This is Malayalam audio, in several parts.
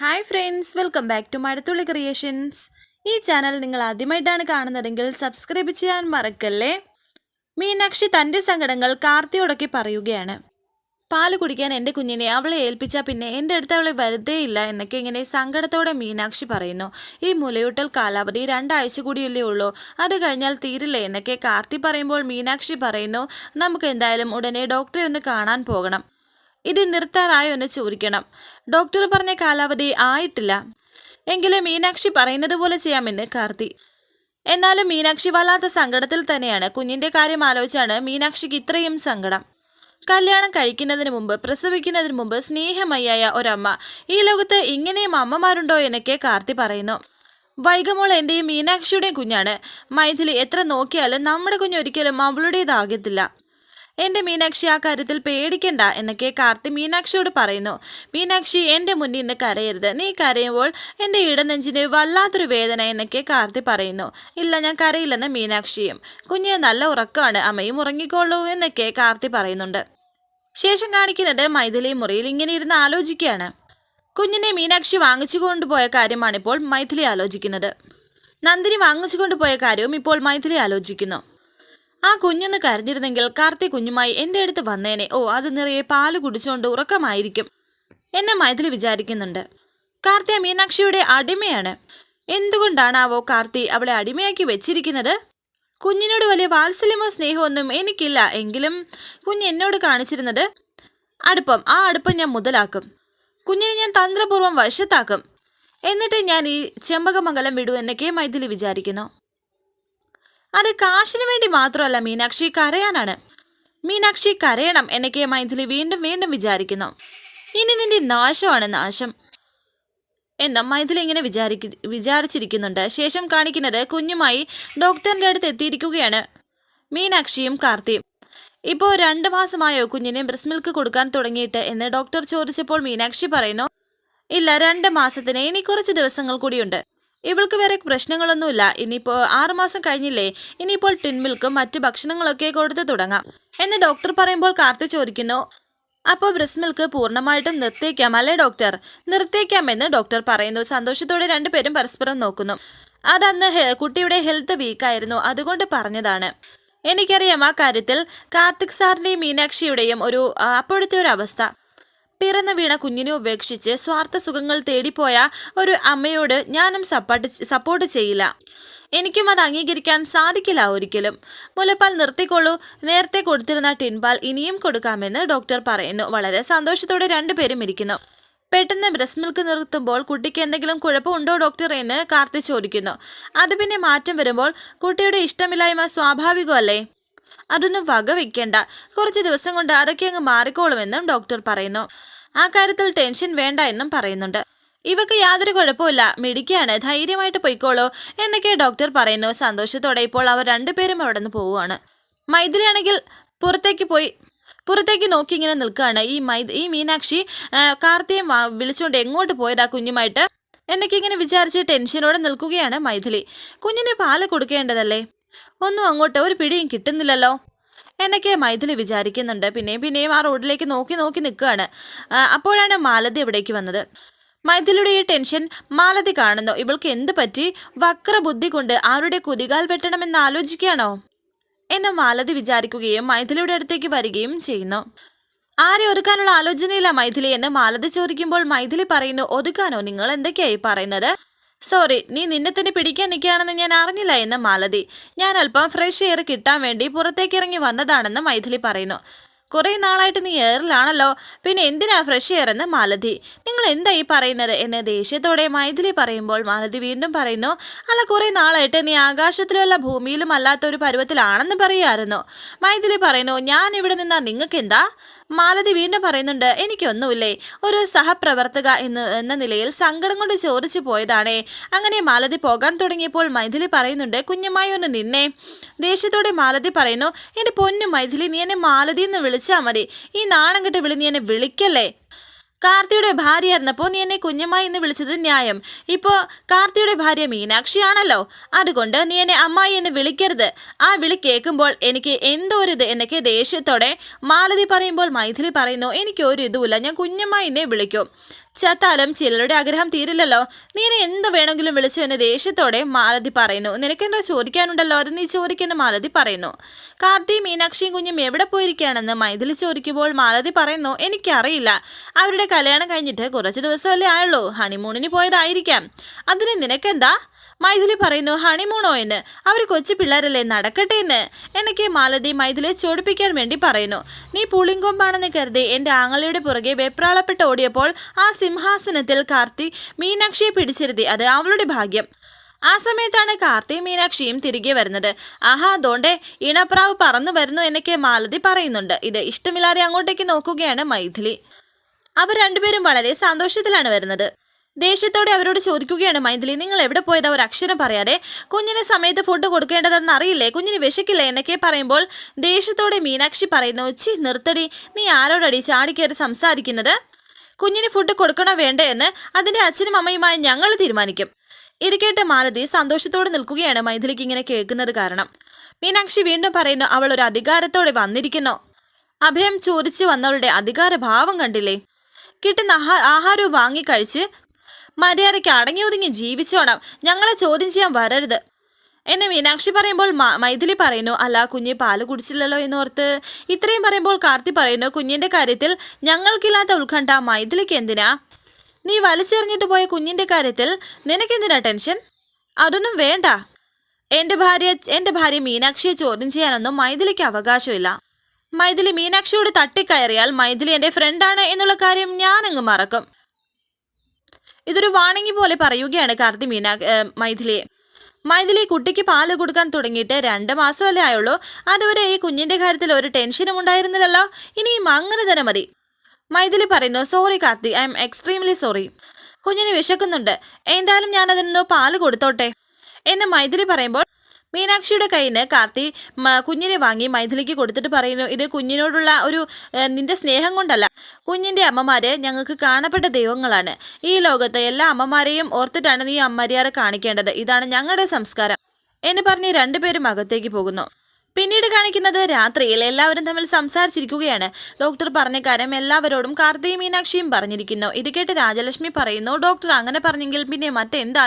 Hi friends welcome back to Mazhathulli creations ഈ ചാനൽ നിങ്ങൾ ആദ്യമായിട്ടാണ് കാണുന്നതെങ്കിൽ സബ്സ്ക്രൈബ് ചെയ്യാൻ മറക്കല്ലേ? മീനാക്ഷി തന്റെ സങ്കടങ്ങൾ കാർത്തിയോടൊക്കെ പറയുകയാണ്. പാൽ കുടിക്കാൻ എന്റെ കുഞ്ഞിനെ അവളെ ഏൽപ്പിച്ചാൽ പിന്നെ എന്റെ അടുത്ത് അവളെ വരുതേയില്ല എന്നൊക്കെ ഇങ്ങനെ സങ്കടത്തോടെ മീനാക്ഷി പറയുന്നു. ഈ മുലയൂട്ടൽ കാലാവധി രണ്ടാഴ്ച കൂടിയല്ലേ ഉള്ളൂ. അത് കഴിഞ്ഞാൽ തീരില്ലേ എന്നൊക്കെ കാർത്തി പറയുമ്പോൾ മീനാക്ഷി പറയുന്നു നമുക്ക് എന്തായാലും ഉടനെ ഡോക്ടറെ ഒന്ന് കാണാൻ പോകണം. ഇത് നിർത്താറായോ എന്ന് ചോദിക്കണം. ഡോക്ടർ പറഞ്ഞ കാലാവധി ആയിട്ടില്ല. എങ്കിലും മീനാക്ഷി പറയുന്നത് പോലെ ചെയ്യാമെന്ന് കാർത്തി. എന്നാലും മീനാക്ഷി വല്ലാത്ത സങ്കടത്തിൽ തന്നെയാണ്. കുഞ്ഞിന്റെ കാര്യം ആലോചിച്ചാണ് മീനാക്ഷിക്ക് ഇത്രയും സങ്കടം. കല്യാണം കഴിക്കുന്നതിന് മുമ്പ് പ്രസവിക്കുന്നതിന് മുമ്പ് സ്നേഹമയ്യായ ഒരമ്മ ഈ ലോകത്ത് ഇങ്ങനെയും അമ്മമാരുണ്ടോ? എന്നൊക്കെ കാർത്തി പറയുന്നു. വൈകമോൾ എന്റെയും മീനാക്ഷിയുടെയും കുഞ്ഞാണ്. മൈഥിലി എത്ര നോക്കിയാലും നമ്മുടെ കുഞ്ഞൊരിക്കലും അവളുടേതാകത്തില്ല. എന്റെ മീനാക്ഷി ആ കാര്യത്തിൽ പേടിക്കണ്ട എന്നൊക്കെ കാർത്തി മീനാക്ഷിയോട് പറയുന്നു. മീനാക്ഷി എന്റെ മുന്നിൽ നിന്ന് കരയരുത്. നീ കരയുമ്പോൾ എന്റെ ഇടനെഞ്ചിന് വല്ലാത്തൊരു വേദന എന്നൊക്കെ കാർത്തി പറയുന്നു. ഇല്ല ഞാൻ കരയില്ലെന്ന് മീനാക്ഷിയും. കുഞ്ഞ് നല്ല ഉറക്കമാണ്. അമ്മയും ഉറങ്ങിക്കോളൂ എന്നൊക്കെ കാർത്തി പറയുന്നുണ്ട്. ശേഷം കാണിക്കുന്നത് മൈഥിലി മുറിയിൽ ഇങ്ങനെ ഇരുന്ന് ആലോചിക്കുകയാണ്. കുഞ്ഞിനെ മീനാക്ഷി വാങ്ങിച്ചു കൊണ്ടുപോയ കാര്യമാണിപ്പോൾ മൈഥിലി ആലോചിക്കുന്നത്. നന്ദിനി വാങ്ങിച്ചു കൊണ്ടുപോയ കാര്യവും ഇപ്പോൾ മൈഥിലി ആലോചിക്കുന്നു. ആ കുഞ്ഞെന്ന് കരഞ്ഞിരുന്നെങ്കിൽ കാർത്തി കുഞ്ഞുമായി എന്റെ അടുത്ത് വന്നേനെ. ഓ അത് നിറയെ പാൽ കുടിച്ചുകൊണ്ട് ഉറക്കമായിരിക്കും എന്നെ മൈഥിലി വിചാരിക്കുന്നുണ്ട്. കാർത്തി മീനാക്ഷിയുടെ അടിമയാണ്. എന്തുകൊണ്ടാണാവോ കാർത്തി അവളെ അടിമയാക്കി വെച്ചിരിക്കുന്നത്? കുഞ്ഞിനോട് വലിയ വാത്സല്യമോ സ്നേഹമൊന്നും എനിക്കില്ല. എങ്കിലും കുഞ്ഞ് എന്നോട് കാണിച്ചിരുന്നത്? അടുപ്പം ആ അടുപ്പം ഞാൻ മുതലാക്കും. കുഞ്ഞിനെ ഞാൻ തന്ത്രപൂർവം വശത്താക്കും. എന്നിട്ട് ഞാൻ ഈ ചെമ്പകമംഗലം വിടൂ എന്നൊക്കെ മൈഥിലി വിചാരിക്കുന്നു. അത് കാശിനു വേണ്ടി മാത്രമല്ല മീനാക്ഷി കരയാനാണ്. മീനാക്ഷി കരയണം എന്നൊക്കെ മൈഥിലി വീണ്ടും വീണ്ടും വിചാരിക്കുന്നു. ഇനി നിന്റെ നാശമാണ് നാശം. എന്നും മൈഥിലി ഇങ്ങനെ വിചാരിക്ക വിചാരിച്ചിരിക്കുന്നുണ്ട്. ശേഷം കാണിക്കുന്നത് കുഞ്ഞുമായി ഡോക്ടറിന്റെ അടുത്ത് എത്തിയിരിക്കുകയാണ് മീനാക്ഷിയും കാർത്തിയും. ഇപ്പോൾ രണ്ട് മാസമായോ കുഞ്ഞിനെ ബ്രസ്മിൽക്ക് മിൽക്ക് കൊടുക്കാൻ തുടങ്ങിയിട്ട് എന്ന് ഡോക്ടർ ചോദിച്ചപ്പോൾ മീനാക്ഷി പറയുന്നു ഇല്ല രണ്ട് മാസത്തിന് ഇനി കുറച്ച് ദിവസങ്ങൾ കൂടിയുണ്ട്. ഇവൾക്ക് വേറെ പ്രശ്നങ്ങളൊന്നുമില്ല. ഇനിയിപ്പോൾ ആറുമാസം കഴിഞ്ഞില്ലേ? ഇനിയിപ്പോൾ ടിൻമിൽക്കും മറ്റ് ഭക്ഷണങ്ങളൊക്കെ കൊടുത്ത് തുടങ്ങാം. എന്ന് ഡോക്ടർ പറയുമ്പോൾ കാർത്തി ചോദിക്കുന്നു. അപ്പോൾ ബ്രസ്റ്റ് മിൽക്ക് പൂർണമായിട്ടും നിർത്തിയേക്കാം അല്ലേ ഡോക്ടർ? നിർത്തിയേക്കാമെന്ന് ഡോക്ടർ പറയുന്നു. സന്തോഷത്തോടെ രണ്ടുപേരും പരസ്പരം നോക്കുന്നു. അതന്ന് കുട്ടിയുടെ ഹെൽത്ത് വീക്കായിരുന്നു. അതുകൊണ്ട് പറഞ്ഞതാണ്. എനിക്കറിയാം ആ കാര്യത്തിൽ കാർത്തിക് സാറിന്റെയും മീനാക്ഷിയുടെയും ഒരു അപ്പോഴത്തെ ഒരു അവസ്ഥ. പിറന്നു വീണ കുഞ്ഞിനെ ഉപേക്ഷിച്ച് സ്വാർത്ഥ സുഖങ്ങൾ തേടിപ്പോയ ഒരു അമ്മയോട് ഞാനും സപ്പോർട്ട് സപ്പോർട്ട് ചെയ്യില്ല. എനിക്കും അത് അംഗീകരിക്കാൻ സാധിക്കില്ല ഒരിക്കലും. മുലപ്പാൽ നിർത്തിക്കൊള്ളൂ. നേരത്തെ കൊടുത്തിരുന്ന ടിൻപാൽ ഇനിയും കൊടുക്കാമെന്ന് ഡോക്ടർ പറയുന്നു. വളരെ സന്തോഷത്തോടെ രണ്ടുപേരും ഇരിക്കുന്നു. പെട്ടെന്ന് ബ്രസ്റ്റ് മിൽക്ക് നിർത്തുമ്പോൾ കുട്ടിക്ക് എന്തെങ്കിലും കുഴപ്പമുണ്ടോ ഡോക്ടർ എന്ന് കാർത്തി ചോദിക്കുന്നു. അത് പിന്നെ മാറ്റം വരുമ്പോൾ കുട്ടിയുടെ ഇഷ്ടമില്ലായ്മ സ്വാഭാവികമല്ലേ? അതൊന്നും വകവെക്കേണ്ട. കുറച്ച് ദിവസം കൊണ്ട് അതൊക്കെ അങ്ങ് മാറിക്കോളുമെന്നും ഡോക്ടർ പറയുന്നു. ആ കാര്യത്തിൽ ടെൻഷൻ വേണ്ട എന്നും പറയുന്നുണ്ട്. ഇവക്ക് യാതൊരു കുഴപ്പമില്ല മിടിക്കാണ് ധൈര്യമായിട്ട് പൊയ്ക്കോളൂ എന്നൊക്കെ ഡോക്ടർ പറയുന്നു. സന്തോഷത്തോടെ ഇപ്പോൾ അവർ രണ്ടുപേരും അവിടെ നിന്ന് പോവുകയാണ്. മൈഥിലിയാണെങ്കിൽ പുറത്തേക്ക് പോയി പുറത്തേക്ക് നോക്കി ഇങ്ങനെ നിൽക്കുകയാണ്. ഈ മൈ ഈ മീനാക്ഷി കാർത്തിയെ വിളിച്ചുകൊണ്ട് എങ്ങോട്ട് പോയതാ കുഞ്ഞുമായിട്ട്? എന്നൊക്കെ ഇങ്ങനെ വിചാരിച്ച് ടെൻഷനോടെ നിൽക്കുകയാണ് മൈഥിലി. കുഞ്ഞിന് പാൽ കൊടുക്കേണ്ടതല്ലേ? ഒന്നും അങ്ങോട്ട് ഒരു പിടിയും കിട്ടുന്നില്ലല്ലോ. എന്നൊക്കെ മൈഥിലി വിചാരിക്കുന്നുണ്ട്. പിന്നെയും പിന്നെയും ആ റോഡിലേക്ക് നോക്കി നോക്കി നിൽക്കുകയാണ്. അപ്പോഴാണ് മാലതി ഇവിടേക്ക് വന്നത്. മൈഥിലിയുടെ ഈ ടെൻഷൻ മാലതി കാണുന്നു. ഇവൾക്ക് എന്ത് പറ്റി? വക്ര ബുദ്ധി കൊണ്ട് ആരുടെ കുതികാൽ വെട്ടണമെന്ന് ആലോചിക്കുകയാണോ? എന്ന് മാലതി വിചാരിക്കുകയും മൈഥിലിയുടെ അടുത്തേക്ക് വരികയും ചെയ്യുന്നു. ആരെ ഒതുക്കാനുള്ള ആലോചനയില്ല മൈഥിലി എന്ന് മാലതി ചോദിക്കുമ്പോൾ മൈഥിലി പറയുന്നു ഒതുക്കാനോ? നിങ്ങൾ എന്തൊക്കെയായി പറയുന്നത്? സോറി നീ നിന്നെ തന്നെ പിടിക്കാൻ നിൽക്കുകയാണെന്ന് ഞാൻ അറിഞ്ഞില്ല എന്ന് മാലതി. ഞാൻ അല്പം ഫ്രഷ് എയർ കിട്ടാൻ വേണ്ടി പുറത്തേക്ക് ഇറങ്ങി വന്നതാണെന്ന് മൈഥിലി പറയുന്നു. കുറേ നാളായിട്ട് നീ എയറിലാണല്ലോ പിന്നെ എന്തിനാ ഫ്രഷ് എയർ എന്ന് മാലതി? നിങ്ങൾ എന്താ ഈ പറയുന്നത് എന്നെ ദേഷ്യത്തോടെ മൈഥിലി പറയുമ്പോൾ മാലതി വീണ്ടും പറയുന്നു അല്ല കുറേ നാളായിട്ട് നീ ആകാശത്തിലുമല്ല ഭൂമിയിലും അല്ലാത്ത ഒരു പരുവത്തിലാണെന്ന് പറയായിരുന്നു. മൈഥിലി പറയുന്നു ഞാൻ ഇവിടെ നിന്നാ നിങ്ങൾക്ക് എന്താ മാലതി വീണ്ടും പറയുന്നുണ്ട് എനിക്കൊന്നുമില്ലേ ഒരു സഹപ്രവർത്തക എന്ന് എന്ന നിലയിൽ സങ്കടം കൊണ്ട് ചോദിച്ചു പോയതാണേ. അങ്ങനെ മാലതി പോകാൻ തുടങ്ങിയപ്പോൾ മൈഥിലി പറയുന്നുണ്ട് കുഞ്ഞുമായി ഒന്ന് നിന്നേ. ദേഷ്യത്തോടെ മാലതി പറയുന്നു എന്റെ പൊന്നു മൈഥിലി നീ എന്നെ മാലതി എന്ന് വിളിച്ചാൽ മതി. ഈ നാണം കെട്ട് വിളി നീ എന്നെ വിളിക്കല്ലേ? കാർത്തിയുടെ ഭാര്യയായിരുന്നപ്പോൾ നീ എന്നെ കുഞ്ഞമ്മായി എന്ന് വിളിച്ചത് ന്യായം. ഇപ്പോൾ കാർത്തിയുടെ ഭാര്യ മീനാക്ഷിയാണല്ലോ. അതുകൊണ്ട് നീ എന്നെ അമ്മായി എന്ന് വിളിക്കരുത്. ആ വിളി കേൾക്കുമ്പോൾ എനിക്ക് എന്തോ ഒരു ഇത് എന്നൊക്കെ ദേഷ്യത്തോടെ മാലതി പറയുമ്പോൾ മൈഥിലി പറയുന്നു എനിക്കൊരു ഇതുമില്ല ഞാൻ കുഞ്ഞമ്മായി എന്നെ വിളിക്കും. ചത്താലും ചിലരുടെ ആഗ്രഹം തീരില്ലല്ലോ. നീ എന്ത് വേണമെങ്കിലും വിളിച്ചു എന്ന് ദേഷ്യത്തോടെ മാലതി പറയുന്നു. നിനക്കെന്താ ചോദിക്കാനുണ്ടല്ലോ? അത് നീ ചോദിക്കുന്ന മാലതി പറയുന്നു. കാർത്തി മീനാക്ഷിയും കുഞ്ഞും എവിടെ പോയിരിക്കുകയാണെന്ന് മൈഥിലി ചോദിക്കുമ്പോൾ മാലതി പറയുന്നു എനിക്കറിയില്ല. അവരുടെ കല്യാണം കഴിഞ്ഞിട്ട് കുറച്ച് ദിവസമല്ലേ ആയുള്ളൂ. ഹണിമൂണിന് പോയതായിരിക്കാം. അതിന് നിനക്കെന്താ? മൈഥിലി പറയുന്നു ഹണിമൂണോ എന്ന്. അവർ കൊച്ചു പിള്ളേരല്ലേ നടക്കട്ടെ എന്ന്. എനിക്ക് മാലതി മൈഥിലിയെ ചോടിപ്പിക്കാൻ വേണ്ടി പറയുന്നു. നീ പുളിങ്കൊമ്പാണെന്ന് കരുതി എന്റെ ആങ്ങളയുടെ പുറകെ വെപ്രാളപ്പെട്ട് ഓടിയപ്പോൾ ആ സിംഹാസനത്തിൽ കാർത്തി മീനാക്ഷിയെ പിടിച്ചിരുത്തി. അത് അവളുടെ ഭാഗ്യം. ആ സമയത്താണ് കാർത്തി മീനാക്ഷിയും തിരികെ വരുന്നത്. ആഹാ അതോണ്ടേ ഇണപ്രാവ് പറന്നു വരുന്നു എന്നൊക്കെ മാലതി പറയുന്നുണ്ട്. ഇത് ഇഷ്ടമില്ലാതെ അങ്ങോട്ടേക്ക് നോക്കുകയാണ് മൈഥിലി. അവർ രണ്ടുപേരും വളരെ സന്തോഷത്തിലാണ് വരുന്നത്. ദേഷ്യത്തോടെ അവരോട് ചോദിക്കുകയാണ് മൈഥിലി. നിങ്ങൾ എവിടെ പോയത്? ഒരു അക്ഷരം പറയാതെ. കുഞ്ഞിന് സമയത്ത് ഫുഡ് കൊടുക്കേണ്ടതെന്ന് അറിയില്ലേ? കുഞ്ഞിന് വിശക്കില്ല? എന്നൊക്കെ പറയുമ്പോൾ ദേഷ്യത്തോടെ മീനാക്ഷി പറയുന്നു ചി നിർത്തടി. നീ ആരോടടി ചാടിക്കയറി സംസാരിക്കുന്നത്? കുഞ്ഞിന് ഫുഡ് കൊടുക്കണോ വേണ്ടേ എന്ന് അതിന്റെ അച്ഛനും അമ്മയുമായി ഞങ്ങൾ തീരുമാനിക്കും. ഇത് കേട്ട് മാലതി സന്തോഷത്തോടെ നിൽക്കുകയാണ് മൈഥിലിക്ക് ഇങ്ങനെ കേൾക്കുന്നത് കാരണം. മീനാക്ഷി വീണ്ടും പറയുന്നു അവൾ ഒരു അധികാരത്തോടെ വന്നിരിക്കുന്നു. അഭയം ചോദിച്ചു വന്നവളുടെ അധികാര ഭാവം കണ്ടില്ലേ? കിട്ടുന്ന ആഹാ ആഹാരവും വാങ്ങിക്കഴിച്ച് മര്യാദയ്ക്ക് അടങ്ങി ഒതുങ്ങി ജീവിച്ചോണം ഞങ്ങളെ ചോദ്യം ചെയ്യാൻ വരരുത്. എന്നെ മീനാക്ഷി പറയുമ്പോൾ മൈഥിലി പറയുന്നു അല്ല കുഞ്ഞ് പാൽ കുടിച്ചില്ലല്ലോ എന്നോർത്ത്. ഇത്രയും പറയുമ്പോൾ കാർത്തി പറയുന്നു കുഞ്ഞിന്റെ കാര്യത്തിൽ ഞങ്ങൾക്കില്ലാത്ത ഉത്കണ്ഠ മൈഥിലിക്ക് എന്തിനാ? നീ വലിച്ചെറിഞ്ഞിട്ട് പോയ കുഞ്ഞിന്റെ കാര്യത്തിൽ നിനക്കെന്തിനാ ടെൻഷൻ? അതൊന്നും വേണ്ട. എന്റെ ഭാര്യ എന്റെ ഭാര്യ മീനാക്ഷിയെ ചോദ്യം ചെയ്യാനൊന്നും മൈഥിലിക്ക് അവകാശമില്ല. മൈഥിലി മീനാക്ഷിയോട് തട്ടിക്കയറിയാൽ മൈഥിലി എന്റെ ഫ്രണ്ടാണ് എന്നുള്ള കാര്യം ഞാനങ്ങ് മറക്കും. ഇതൊരു വാണിംഗ് പോലെ പറയുകയാണ് കാർത്തി മീന മൈഥിലി. മൈഥിലി കുട്ടിക്ക് പാൽ കൊടുക്കാൻ തുടങ്ങിയിട്ട് രണ്ട് മാസമല്ലേ ആയുള്ളൂ. അതുവരെ ഈ കുഞ്ഞിന്റെ കാര്യത്തിൽ ഒരു ടെൻഷനും ഉണ്ടായിരുന്നില്ലല്ലോ. ഇനിയും അങ്ങനെ തന്നെ മതി. മൈഥിലി പറയുന്നു sorry Karthi I'm extremely sorry കുഞ്ഞിന് വിശക്കുന്നുണ്ട്. എന്തായാലും ഞാൻ പാൽ കൊടുത്തോട്ടെ? എന്ന് മൈഥിലി പറയുമ്പോൾ മീനാക്ഷിയുടെ കയ്യിൽ നിന്ന് കാർത്തി കുഞ്ഞിനെ വാങ്ങി മൈഥിലിക്ക് കൊടുത്തിട്ട് പറയുന്നു ഇത് കുഞ്ഞിനോടുള്ള ഒരു നിന്റെ സ്നേഹം കൊണ്ടല്ല. കുഞ്ഞിന്റെ അമ്മമാര് ഞങ്ങൾക്ക് കാണപ്പെട്ട ദൈവങ്ങളാണ്. ഈ ലോകത്തെ എല്ലാ അമ്മമാരെയും ഓർത്തിട്ടാണ് നീ അമ്മര്യാദ കാണിക്കേണ്ടത്. ഇതാണ് ഞങ്ങളുടെ സംസ്കാരം. എന്ന് പറഞ്ഞ് രണ്ടുപേരും അകത്തേക്ക് പോകുന്നു. പിന്നീട് കാണിക്കുന്നത് രാത്രിയിൽ എല്ലാവരും തമ്മിൽ സംസാരിച്ചിരിക്കുകയാണ്. ഡോക്ടർ പറഞ്ഞ കാര്യം എല്ലാവരോടും കാർത്തിയും മീനാക്ഷിയും പറഞ്ഞിരിക്കുന്നു. ഇത് കേട്ട് രാജലക്ഷ്മി പറയുന്നു ഡോക്ടർ അങ്ങനെ പറഞ്ഞെങ്കിൽ പിന്നെ മറ്റെന്ത്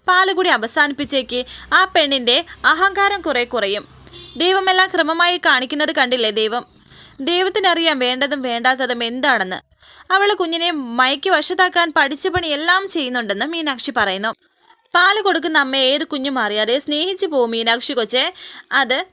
ആലോചിക്കാൻ പാലുകൂടി അവസാനിപ്പിച്ചേക്ക് ആ പെണ്ണിന്റെ അഹങ്കാരം കുറെ കുറയും. ദൈവമെല്ലാം ക്രമമായി കാണിക്കുന്നത് കണ്ടില്ലേ ദൈവം? ദൈവത്തിനറിയാം വേണ്ടതും വേണ്ടാത്തതും എന്താണെന്ന്. അവൾ കുഞ്ഞിനെ മയക്ക് വശത്താക്കാൻ പഠിച്ച പണി എല്ലാം ചെയ്യുന്നുണ്ടെന്ന് മീനാക്ഷി പറയുന്നു. പാൽ കൊടുക്കുന്ന അമ്മ ഏത് കുഞ്ഞും അറിയാതെ സ്നേഹിച്ചു പോകും മീനാക്ഷി കൊച്ചെ. അത്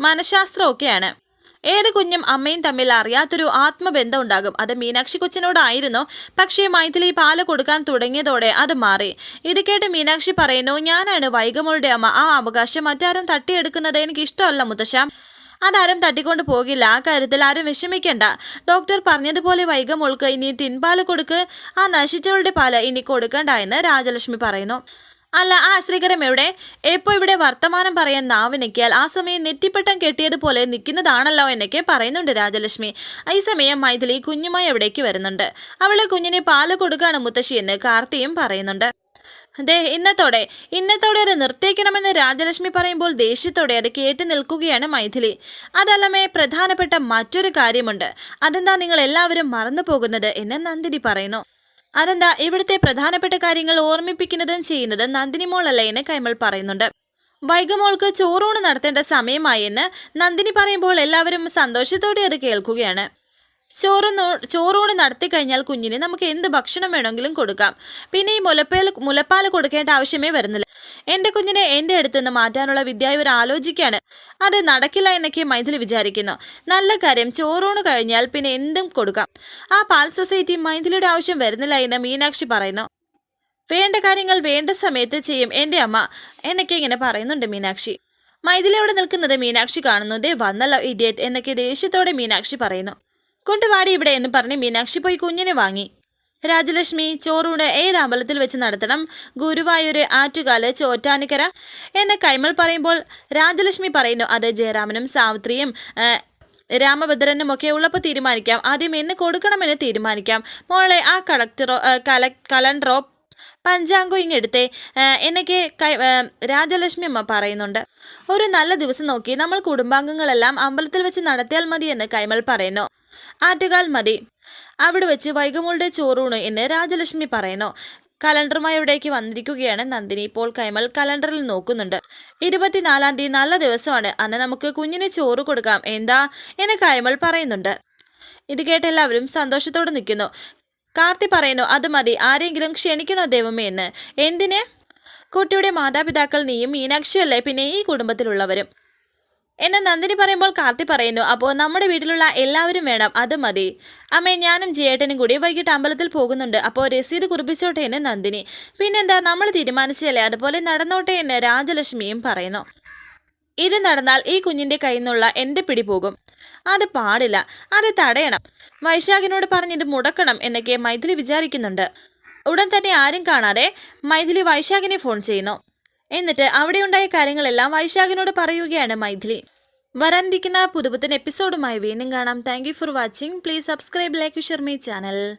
മനഃശാസ്ത്രമൊക്കെയാണ്. ഏത് കുഞ്ഞും അമ്മയും തമ്മിൽ അറിയാത്തൊരു ആത്മബന്ധം ഉണ്ടാകും. അത് മീനാക്ഷി കൊച്ചിനോടായിരുന്നു. പക്ഷേ മൈഥിലി പാൽ കൊടുക്കാൻ തുടങ്ങിയതോടെ അത് മാറി. ഇത് മീനാക്ഷി പറയുന്നു ഞാനാണ് വൈകമോളുടെ അമ്മ. ആ അവകാശം മറ്റാരും തട്ടിയെടുക്കുന്നത് എനിക്ക് ഇഷ്ടമല്ല മുത്തശ്ശ. അതാരും തട്ടിക്കൊണ്ട് പോകില്ല. ആ കാര്യത്തിൽ ആരും വിഷമിക്കേണ്ട. ഡോക്ടർ പറഞ്ഞതുപോലെ വൈകമോൾക്ക് ഇനി ടിൻപാൽ കൊടുക്ക്. ആ നശിച്ചവളുടെ പാൽ ഇനി കൊടുക്കണ്ട എന്ന് രാജലക്ഷ്മി പറയുന്നു. അല്ല ആ ശ്രീകരം എവിടെ? എപ്പോ ഇവിടെ വർത്തമാനം പറയാൻ നാവിനക്കിയാൽ ആ സമയം നെറ്റിപ്പട്ടം കെട്ടിയതുപോലെ നിൽക്കുന്നതാണല്ലോ എന്നൊക്കെ പറയുന്നുണ്ട് രാജലക്ഷ്മി. ഈ സമയം മൈഥിലി കുഞ്ഞുമായി എവിടേക്ക് വരുന്നുണ്ട്. അവളെ കുഞ്ഞിനെ പാൽ കൊടുക്കാണ് മുത്തശ്ശി എന്ന് കാർത്തിയും പറയുന്നുണ്ട്. ദേ ഇന്നത്തോടെ ഇന്നത്തോടെ അത് നിർത്തിക്കണമെന്ന് രാജലക്ഷ്മി പറയുമ്പോൾ ദേഷ്യത്തോടെ അത് കേട്ട് നിൽക്കുകയാണ് മൈഥിലി. അതല്ലമേ പ്രധാനപ്പെട്ട മറ്റൊരു കാര്യമുണ്ട്. അതെന്താ നിങ്ങൾ എല്ലാവരും മറന്നു പോകുന്നത് എന്ന് നന്ദിനി പറയുന്നു. അതെന്താ ഇവിടുത്തെ പ്രധാനപ്പെട്ട കാര്യങ്ങൾ ഓർമ്മിപ്പിക്കുന്നതും ചെയ്യുന്നത് നന്ദിനി മോൾ എന്ന് കൈമൾ പറയുന്നുണ്ട്. വൈകമോൾക്ക് ചോറൂണ് നടത്തേണ്ട സമയമായി എന്ന് നന്ദിനി പറയുമ്പോൾ എല്ലാവരും സന്തോഷത്തോടെ അത് കേൾക്കുകയാണ്. ചോറ് ചോറൂണ് നടത്തി കഴിഞ്ഞാൽ കുഞ്ഞിന് നമുക്ക് എന്ത് ഭക്ഷണം വേണമെങ്കിലും കൊടുക്കാം. പിന്നെ ഈ മുലപ്പാൽ മുലപ്പാൽ കൊടുക്കേണ്ട ആവശ്യമേ വരുന്നില്ല. എന്റെ കുഞ്ഞിനെ എന്റെ അടുത്ത് നിന്ന് മാറ്റാനുള്ള വിദ്യ ഇവർ ആലോചിക്കുകയാണ്. അത് നടക്കില്ല എന്നൊക്കെ മൈഥിലി വിചാരിക്കുന്നു. നല്ല കാര്യം ചോറൂണ് കഴിഞ്ഞാൽ പിന്നെ എന്തും കൊടുക്കാം. ആ പാൽ സൊസൈറ്റി മൈഥിലിയുടെ ആവശ്യം വരുന്നില്ല എന്ന് മീനാക്ഷി പറയുന്നു. വേണ്ട കാര്യങ്ങൾ വേണ്ട സമയത്ത് ചെയ്യും എന്റെ അമ്മ എന്നൊക്കെ ഇങ്ങനെ പറയുന്നുണ്ട് മീനാക്ഷി. മൈഥിലി അവിടെ നിൽക്കുന്നത് മീനാക്ഷി കാണുന്നു. ദേ വന്നല്ലോ ഇഡിയറ്റ് എന്നൊക്കെ ദേഷ്യത്തോടെ മീനാക്ഷി പറയുന്നു. കൊണ്ടുവാടി ഇവിടെ എന്ന് പറഞ്ഞ് മീനാക്ഷി പോയി കുഞ്ഞിനെ വാങ്ങി. രാജലക്ഷ്മി ചോറൂണ് ഏത് അമ്പലത്തിൽ വെച്ച് നടത്തണം. ഗുരുവായൂര് ആറ്റുകാൽ ചോറ്റാനിക്കര. എന്ന കൈമൾ പറയുമ്പോൾ രാജലക്ഷ്മി പറയുന്നു അത് ജയറാമനും സാവിത്രിയും രാമഭദ്രനും ഒക്കെ ഉള്ളപ്പോൾ തീരുമാനിക്കാം. ആദ്യം എന്ന് കൊടുക്കണമെന്ന് തീരുമാനിക്കാം. മോളെ ആ കളക്ടറോ കല കലണ്ടറോ പഞ്ചാംഗോ ഇങ്ങെടുത്തേ എന്നൊക്കെ കൈ രാജലക്ഷ്മി അമ്മ പറയുന്നുണ്ട്. ഒരു നല്ല ദിവസം നോക്കി നമ്മൾ കുടുംബാംഗങ്ങളെല്ലാം അമ്പലത്തിൽ വെച്ച് നടത്തിയാൽ മതി എന്ന് കൈമൾ പറയുന്നു. ആറ്റുകാൽ മതി. അവിടെ വെച്ച് വൈകമോളുടെ ചോറൂണ് എന്ന് രാജലക്ഷ്മി പറയുന്നു. കലണ്ടറുമായി ഇവിടേക്ക് വന്നിരിക്കുകയാണ് നന്ദിനി. ഇപ്പോൾ കൈമൾ കലണ്ടറിൽ നോക്കുന്നുണ്ട്. ഇരുപത്തിനാലാം തീയതി നല്ല ദിവസമാണ്. അന്ന് നമുക്ക് കുഞ്ഞിന് ചോറ് കൊടുക്കാം. എന്താ എന്ന് കൈമൾ പറയുന്നുണ്ട്. ഇത് കേട്ട് എല്ലാവരും സന്തോഷത്തോടെ നിൽക്കുന്നു. കാർത്തി പറയുന്നു അത് മതി. ആരെങ്കിലും ക്ഷണിക്കണോ ദൈവമേ എന്ന്? എന്തിന്? കുട്ടിയുടെ മാതാപിതാക്കൾ നീയും മീനാക്ഷിയല്ലേ പിന്നെ ഈ കുടുംബത്തിലുള്ളവരും. എന്നെ നന്ദിനി പറയുമ്പോൾ കാർത്തി പറയുന്നു അപ്പോൾ നമ്മുടെ വീട്ടിലുള്ള എല്ലാവരും വേണം അത് മതി. അമ്മേ ഞാനും ജയേട്ടനും കൂടി വൈകിട്ട് അമ്പലത്തിൽ പോകുന്നുണ്ട്. അപ്പോൾ രസീത് കുറിപ്പിച്ചോട്ടെ എന്ന് നന്ദിനി. പിന്നെന്താ നമ്മൾ തീരുമാനിച്ചല്ലേ അതുപോലെ നടന്നോട്ടെ എന്ന് രാജലക്ഷ്മിയും പറയുന്നു. ഇത് നടന്നാൽ ഈ കുഞ്ഞിന്റെ കയ്യിൽ നിന്നുള്ള എന്റെ പിടി പോകും. അത് പാടില്ല അത് തടയണം. വൈശാഖിനോട് പറഞ്ഞിത് മുടക്കണം എന്നൊക്കെ മൈഥിലി വിചാരിക്കുന്നുണ്ട്. ഉടൻ തന്നെ ആരും കാണാതെ മൈഥിലി വൈശാഖിനെ ഫോൺ ചെയ്യുന്നു. എന്നിട്ട് അവിടെയുണ്ടായ കാര്യങ്ങളെല്ലാം വൈശാഖിനോട് പറയുകയാണ് മൈഥിലി. വരാനിരിക്കുന്ന പുതുപുത്തൻ എപ്പിസോഡുമായി വീണ്ടും കാണാം. Thank for watching please subscribe like share my channel